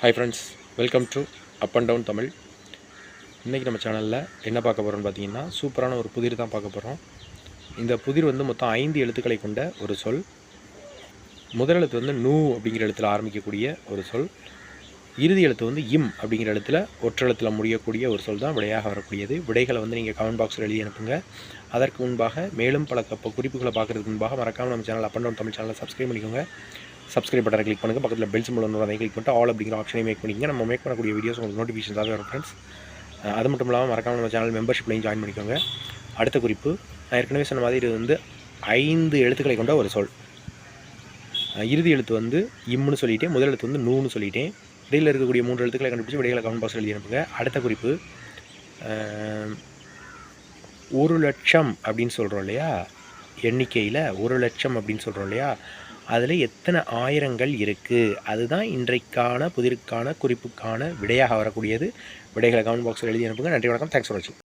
Hi friends welcome to up and down Tamil இன்றைக்கி நம்ம சேனலில் என்ன பார்க்க போகிறோம்னு பார்த்தீங்கன்னா சூப்பரான ஒரு புதிர் தான் பார்க்க போகிறோம் இந்த புதிர் வந்து மொத்தம் ஐந்து எழுத்துக்களை கொண்ட ஒரு சொல். முதல் எழுத்து வந்து நூ அப்படிங்கிற எழுத்தில் ஆரம்பிக்கக்கூடிய ஒரு சொல். இறுதி எழுத்து வந்து இம் அப்படிங்கிற எழுத்தில் ஒற்றெழுத்தில் முடியக்கூடிய ஒரு சொல் தான் விடையாக வரக்கூடியது. விடைகளை வந்து நீங்கள் கமெண்ட் பாக்ஸில் எழுதி அனுப்புங்க. அதற்கு முன்பாக மேலும் பல குறிப்புகளை பார்க்குறதுக்கு முன்பாக மறக்காமல் நம்ம channel up and down Tamil சேனலை சப்ஸ்கிரைப் பண்ணிக்கோங்க. சப்ஸ்கிரைப் பட்டனை கிளிக் பண்ணுங்கள் பக்கத்தில் பெல் சிம்பிள் ஒன்று அதை கிளிக் பண்ணிட்டு ஆல் அப்படிங்கிற ஆப்ஷனை மேக் பண்ணிக்கங்க. நம்ம மேக் பண்ணக்கூடிய வீடியோஸ் உங்களுக்கு தான் வரும் ஃப்ரெண்ட்ஸ் அது மட்டும் இல்லாமல் மறக்காமல் நம்ம சேனல் மெம்பர்ஷிப்லையும் ஜாயின் பண்ணிக்கோங்க. அடுத்த குறிப்பு நான் ஏற்கனவே சொன்ன மாதிரி இது வந்து ஐந்து எழுத்துக்களை கொண்ட ஒரு சொல். இறுதி எழுத்து வந்து இம்முன்னு சொல்லிட்டேன். முதல் எழுத்து வந்து நூன்னு சொல்லிட்டேன். இடையில் இருக்கக்கூடிய மூன்று எழுத்துக்களை கண்டுபிடிச்சி விடைகளை கமெண்ட் பாக்ஸில் எழுதி அனுப்புங்க. அடுத்த குறிப்பு ஒரு லட்சம் அப்படின்னு சொல்கிறோம் இல்லையா? எண்ணிக்கையில் ஒரு லட்சம் அப்படின்னு சொல்கிறோம் இல்லையா? அதில் எத்தனை ஆயிரங்கள் இருக்குது அதுதான் இன்றைக்கான புதிருக்கான குறிப்புக்கான விடையாக வரக்கூடியது. விடைகளை கமெண்ட் பாக்ஸில் எழுதி அனுப்புங்க. நன்றி வணக்கம். தேங்க்ஸ் ஃபார் வாட்சிங்